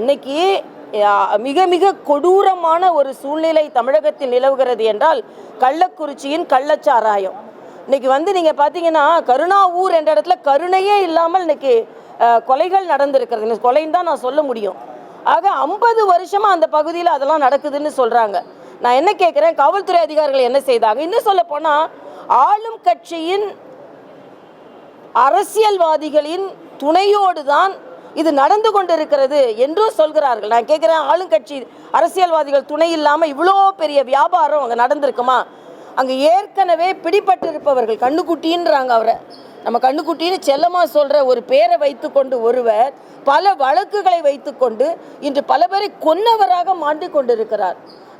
இன்னைக்கு மிக மிக கொடூரமான ஒரு சூழ்நிலை தமிழகத்தில் நிலவுகிறது என்றால் கள்ளக்குறிச்சியின் கள்ளச்சாராயம். இன்னைக்கு வந்து நீங்கள் பார்த்தீங்கன்னா கருணாவூர் என்ற இடத்துல கருணையே இல்லாமல் இன்னைக்கு கொலைகள் நடந்திருக்கிறது. இந்த கொலைன்னு தான் நான் சொல்ல முடியும். ஆக ஐம்பது வருஷமாக அந்த பகுதியில் அதெல்லாம் நடக்குதுன்னு சொல்கிறாங்க நான் என்ன கேட்குறேன் காவல்துறை அதிகாரிகள் என்ன செய்தாங்க? இன்னும் சொல்ல போனால் ஆளும் கட்சியின் அரசியல்வாதிகளின் துணையோடு தான் இது நடந்து கொண்டிருக்கிறது என்றும் சொல்கிறார்கள். நான் கேட்குறேன் ஆளுங்கட்சி அரசியல்வாதிகள் துணை இல்லாமல் இவ்வளோ பெரிய வியாபாரம் அங்கே நடந்திருக்குமா? அங்கே ஏற்கனவே பிடிபட்டிருப்பவர்கள் கண்ணுக்குட்டின்றாங்க அவரை. நம்ம கண்ணுக்குட்டின்னு செல்லமாக சொல்கிற ஒரு பேரை வைத்துக்கொண்டு ஒருவர் பல வழக்குகளை வைத்துக்கொண்டு இன்று பல பேரை கொன்னவராக மாண்டிக் கொண்டிருக்கிறார்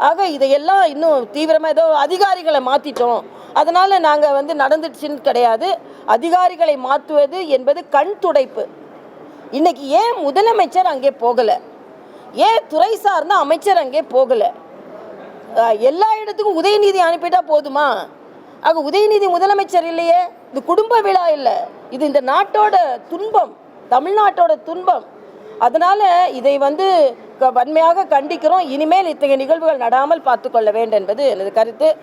ஆக இதையெல்லாம் இன்னும் தீவிரமாக ஏதோ அதிகாரிகளை மாற்றிட்டோம் அதனால் நாங்கள் வந்து நடந்துச்சுன்னு கிடையாது. அதிகாரிகளை மாற்றுவது என்பது கண் துடைப்பு. இன்னைக்கு ஏன் முதலமைச்சர் அங்கே போகலை? ஏன் துறை சார்ந்த அமைச்சர் அங்கே போகலை? எல்லா இடத்துக்கும் உதயநிதி அனுப்பிட்டா போதுமா? ஆக உதயநிதி முதலமைச்சர் இல்லையே. இது குடும்ப விழா இல்லை. இது இந்த நாட்டோட துன்பம் தமிழ்நாட்டோட துன்பம். அதனால இதை வந்து க- வன்மையாக கண்டிக்கிறோம். இனிமேல் இத்தகைய நிகழ்வுகள் நடாமல் பார்த்துக்கொள்ள வேண்டும் என்பது எனது கருத்து.